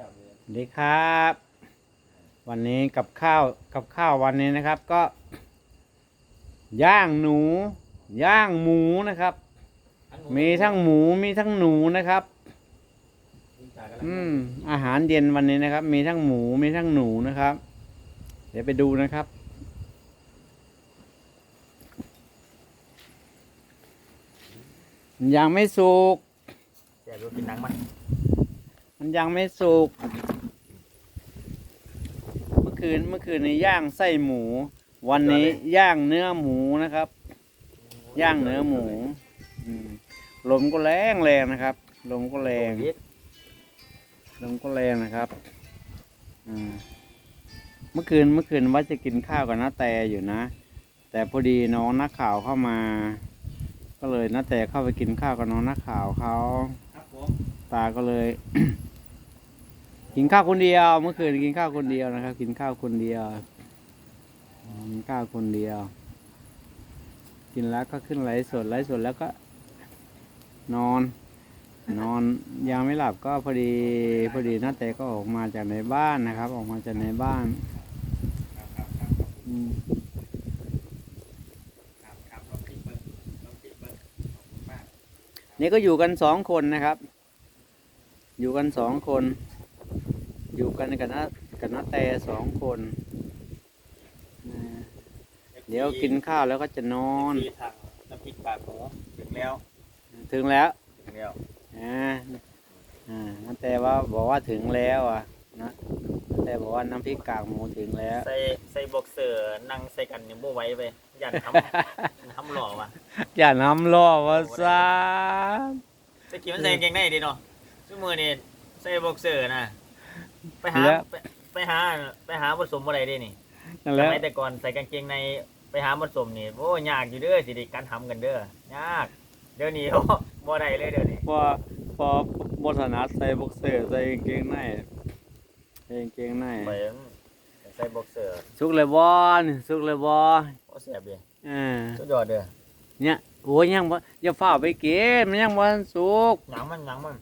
จับเลยสวัสดีครับ วันนี้กับข้าวกับข้าววันนี้นะครับก็ ย่างหนู ย่างหมูนะครับ มีทั้งหมูมีทั้งหนูนะครับ อืมอาหารเย็นวันนี้นะครับ มีทั้งหมูมีทั้งหนูนะครับ เดี๋ยวไปดูนะครับ ยังไม่สุกแกดูกินหนังมันมั นยังไม่สุก เมื่อคืนเมื่อคืนนี้ย่างไส้หมู วันนี้ย่างเนื้อหมูนะครับ ย่างเนื้อหมูอืมลมก็แรงแรงนะครับ ลมก็แรง ลมก็แรงนะครับอ่าเมื่อคืนเมื่อคืนว่าจะกินข้าวกับน้าแต่อยู่นะ แต่พอดีน้องนักข่าวเข้ามา ก็เลยน้าแต่เข้าไปกินข้าวกับน้องนักข่าวเขาครับผมตาก็เลย กินข้าวคนเดียวเมื่อคืนกินข้าวคนเดียวนะครับ กินข้าวคนเดียวกินข้าวคนเดียว กินแล้วก็ขึ้นไหลสดไหลสดแล้วก็ นอน นอนยังไม่หลับก็พอดีพอดีน้าแต่ก็ออกมาจากในบ้านนะครับ ออกมาจากในบ้านนี่ก็อยู่กันสองคนนะครับ อยู่กันสองคน อยู่กันกับน้ากับน้าแต่สองคนอ่าเดี๋ยวกินข้าวแล้วก็จะนอน ที่ทางน้ำพริกปากหมูถึงแล้วถึงแล้วถึงแล้วอ่าอ่าน้าแต่ว่าบอกว่าถึงแล้วอะนะแต่บอกว่าน้ำพริกกากหมูถึงแล้ว ใส่ใส่บ็อกเซอร์นั่งใส่กันเนี่ยโม่ไว้ไปยันทำ ทำหล่อว่ะอย่าน้ำล่อว่าซาตะกี้มันใส่กางเกงในดีเนาะชั่วมือนี่ใส่บ็อกเซอร์นะ ไปหาไปไปหาไปหาผสมอะไรได้นี่นั่นสแหล้วมัยแต่ก่อนใส่กางเกงในไปหาผสมนี่โอ้ยากอยู่เด้อสิได้การทำกันเด้อยากเดี๋ยวนี้โอ้บ่ได้เลยเดี๋ยวนี้พอพอบทนัดใส่บ็อกเซอร์ใส่กางเกงในใส่กางเกงในไปใส่บ็อกเซอร์สุกเลยบอลสุกเลยบอโอ้แซ่บดีอ่าสุดยอดเด้อเนี่ยโอ้ยยังบ่อย่าฝ้าไปเก็บมันยังบ่ทันสุกหนังมันหนังมัน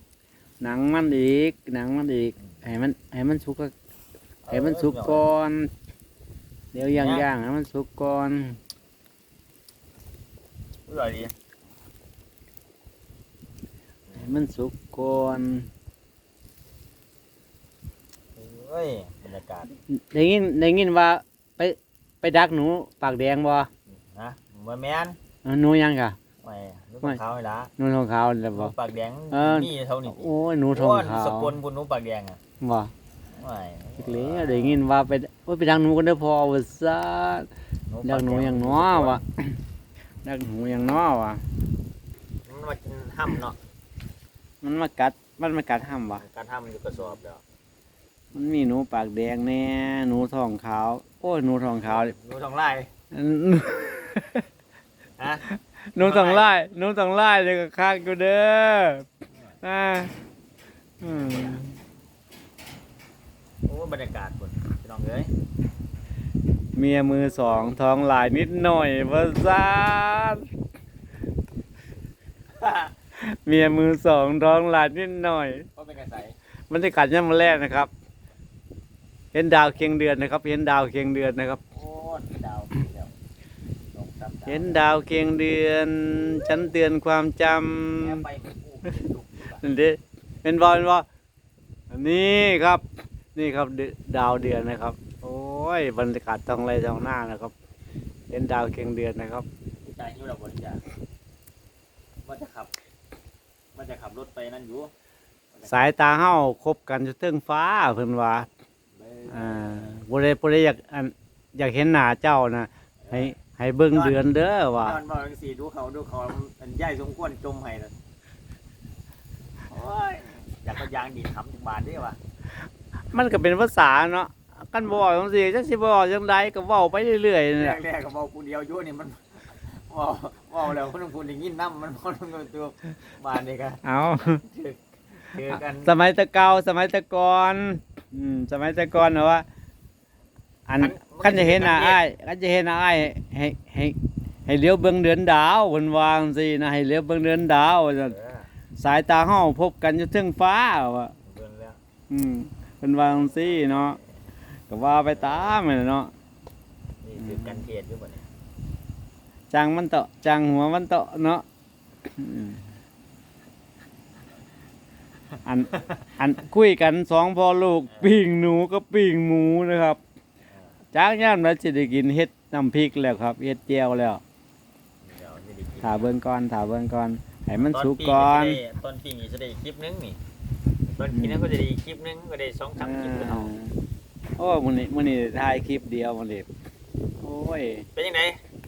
หนังมันอีกหนังมันอีก ให้มันให้มันสุกก็ให้มันสุกก่อน เดี๋ยวย่างย่างให้มันสุกก่อนอร่อยดีให้มันสุกก่อนเฮ้ยบรรยากาศได้ยินได้ยินว่าไปไปดักหนูปากแดงบ่นะบ่แม่นเอ้าหนูยังกะไม่ ลูกไม่ขาวให้ละหนูทองขาวแล้วหนูบ่ ปากแดงเออ นี่เท่านี้โอ้ยหนูทองขาวสกลบุญหนูปากแดงอะบ่ไม่อีกแล้วได้ยินว่าไปโอ้ยไปดักหนูกันเด้อพอว่าซะดักหนูอย่างน้อวะดักหนูอย่างน้อวะมันมากินห้ำเนาะมันมากัดมันมากัดห้ำวะการห้ำมันอยู่กระสอบเดียวมันมีหนูปากแดงแน่หนูทองขาว โอ้ยหนูทองขาวหนูทองไล่ฮะ หนูทองไล่หนูทองไล่เลยก็คักกูเด้ออ่าอืมโอ้บรรยากาศบุญพี่น้องเอ้ยเมียมือสองทองหลายนิดหน่อยว่าซานเมียมือสองทองหลายนิดหน่อยก็เป็นกระใสมันจะกัดย่ำมาแรกนะครับ เห็นดาวเคียงเดือนนะครับ เห็นดาวเคียงเดือนนะครับ โอ้ดาวเดียวสองสามดาว เห็นดาวเคียงเดือน ฉันเตือนความจแม่ไปเป็นผู้เป็นลูกดีกว่าำนั่นเด้เป็นบอลบอนี่ครับ นี่ครับเดดาวเดือนนะครับ โอ้ยบรรยากาศตรงไรตรงหน้านะครับ เห็นดาวเคียงเดือนนะครับใจอยู่แล้วบริจาคว่าจะขับว่าจะขับรถไปนั่นอยู่สายตาเฮาคบกันจนถึงฟ้าเพิ่นว่าอ่าบ่ได้บ่ได้อยากอันอยากเห็นหน้าเจ้านะให้ ให้เบิ่งเดือนเด้อว่าย้อนบอกจังสี่ดูเขาดูเขามันใหญ่สมควรจมให้เลยโอ้ยอยากก็ยางดีดทำถึงบานได้วะมันก็เป็นภาษาเนาะกันบ่จังซี่จักสิบ่จังใดก็เว้าไปเรื่อยๆนี่แหละแรกๆก็บอกกูเดียวอยู่นี่มันบอกบอกแล้วคนพูดอย่างนี้น้ำมันคนตัวบานนี่ก็เอาถือถือกันสมัยแตะเก่าสมัยแตะก่อนอืมสมัยแตะก่อนเนาะว่า อันคันจะเห็นหน้าอ้ายคันจะเห็นหน้าอ้ายให้ให้ให้เลี้ยวเบิ่งเดือนดาวเพิ่นว่าจังซี่นะให้เลี้ยวเบิ่งเดือนดาวว่าซั่นเออสายตาเฮาพบกันอยู่เทึงฟ้าว่าเบิ่งแล้วอืมเป็นวาจังซี่เนาะก็ว่าไปตามนั่นแหละเนาะนี่คือกันเทศอยู่บ่เนี่ยจังมันเตาะจังหัวมันเตาะเนาะอืมอันอันคุยกันสองพ่อลูกปิ้งหนูก็ปิ้งหมูนะครับ จากย่ามแล้วจะได้กินเฮ็ดน้ำพริกแล้วครับเฮ็ดเจียวแล้วเดี๋ยวจะได้กินถาเบิ่งก่อนถาเบิ่งก่อนให้มันตอสุกปีก่อนจะได้ตอนปีนี้จะได้อีกคลิปนึงนี่ตอนปีนั้นก็จะได้อีกคลิปนึงก็ได้สองสามคลิปแล้วโอ้มื้อนี้มื้อนี้ถ่ายคลิปเดียวมื้อนี้โอ้ย เป็นยังไง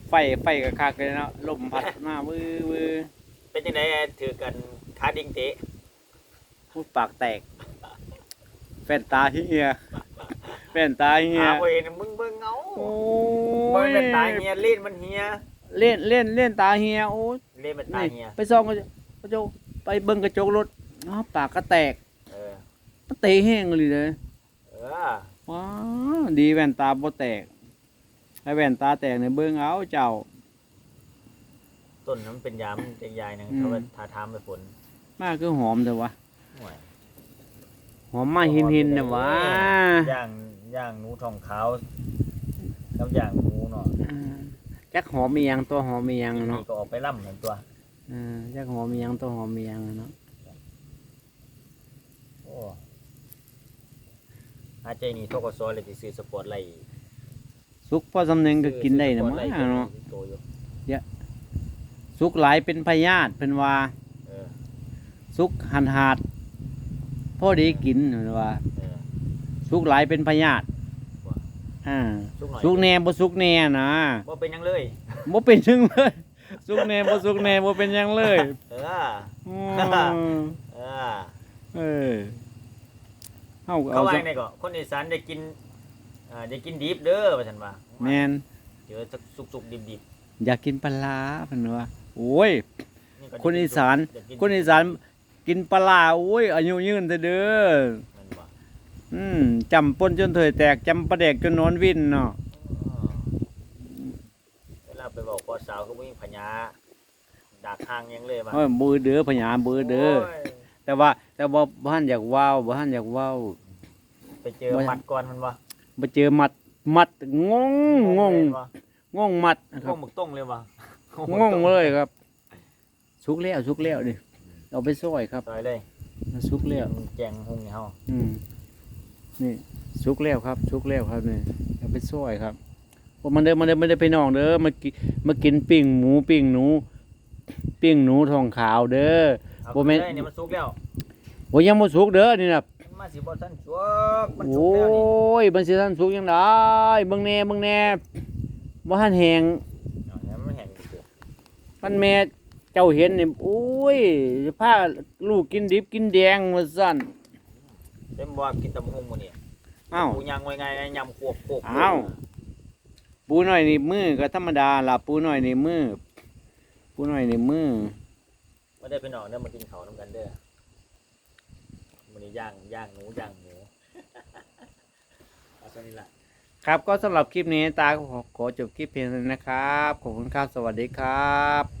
ไฟไฟก็คักเลยเนาะลมพัดมาวื้อวื้อเป็นยังไงถือกันขาดิ่งเตะพูดปากแตกแฟนตาเฮีย แฟนตาเฮียขาเวนมึงเบิ่งเอาโอ้เบิ่งยเป็นตาเฮียเล่นมันเฮียเล่นเล่นเล่นตาเฮียโอ้ยเล่นเป็นตานี่เฮียไปส่องกระจกกระจกไปเบิ่งกระจกรถอ้าวปากก็แตกเออมันเตะแห้งเลยเลยเออว้าวดีแว่นตาบ่แตกถ้าแว่นตาแตกเนี่ยเบิ่งเอาเจ้า ต้นนั้นเป็นยามเป็นยายนึงอืมเขาไปทาทามไปฝนมากคือหอมแต่วะห่วยหอมมาหินหินแต่วะย่าง ย่างหนูทองขาวกับย่างหมูเนาะอ่าจักหอมมียังตัวหอมมียังนี่เนาะก็ออกไปล่ำเหมือนตัว อ่าจักหอมมียังตัวหอมมียังเนาะโอ้อาใจนี่ทกศเลยสิซื้อสปอร์ตไลท์สุกพอสำเนึงก็กินได้นะมั้งเนาะโตอยู่สุกหลายเป็นพยาธิเป็นว่าเออสุกหันหาดพอดีกินเป็นว่าเออ สุกหลายเป็นพยาธิว่าอ่าสุกหน่อยสุกแหน่บ่สุกแหน่นะบ่เป็นหยังเลย บ่เป็นหยังเลยสุกแหน่บ่สุกแหน่บ่เป็นหยังเลยเอออืมเออเออเฮาก็เขาเอาว่าซะไงก็คนอีสานได้กินอ่าได้กินดิบเด้อว่าซั่นว่าแม่นเจอสักสุกๆดิบอยากกินปลาร้าเพิ่นว่าโอ้ย ๆก็คนอีสานอยกกิคนอีสานกินปลาร้าโอ้ยอายุยืนเด้อเด้อมันบ่ อืมจำปนจนเถยแตกจำปลาแดกจนนอนวินเนาะอ๋อเวลาไปบอกพ่อสาวก็บ่มีพญาดักทางยังเลยว่าเอ้ยบือเด้อพญาบือเด้อโยแต่ว่า แต่ว่าบ้านอยากว้าวบ้านอยากว้าวไปเจอบ่มัดก่อนมันบ่มาเจอมัดมัดงงงงเลยบ่งงมัดนะคงรับงหมึกต้งเลยบ่งงเลยครับสุกแล้วสุกแล้วนี่เอาไปซอยครับต่อยเลย สุกแล้วแจงหุงให้เฮาอืม นี่สุกแล้วครับสุกแล้วครับนี่เอาไปซอยครับโอ้มันเด้อมันเด้อมันเด้อไปน้องเด้อมากินมากินปิ้งหมูปิ้งหนู ปิ้งหนูทองขาวเด้อเอาบ่แม่นขึ้เลยเนี่ยมันสุกแล้วโอ้ยยังบ่สุกเด้อนี่นะมันมาสิบ่ทันสุกมันโอสุกแล้วนี่้ยมันสิทันสุกยังได้เบิ่งแหน่เบิ่งแหน่บ่ทันแหงเอาเนี่ยมันแห้งอยู่มันแม่เจ้าเห็นนี่โอ้ยพาลูกกินดิบกินแดงว่าซั่น เต็มบ่กินตำหุงมื้อนี้อ้าวปูย่างไว้ไงยำควบโคกอ้าวปูหน่อยนี่มือก็ธรรมดาล่ะปูหน่อยนี่มือปูหน่อยนี่มือบ่ได้ไปนอนเด้อมากินข้าวนํกันเด้อมื้อนี้ย่างย่างหนูย่างหมูเอาซะนี่ล่ะครับก็สำหรับคลิปนี้ตาก็ขอขอจบคลิปเพียงเท่านี้นะครับ ขอบคุณครับ สวัสดีครับ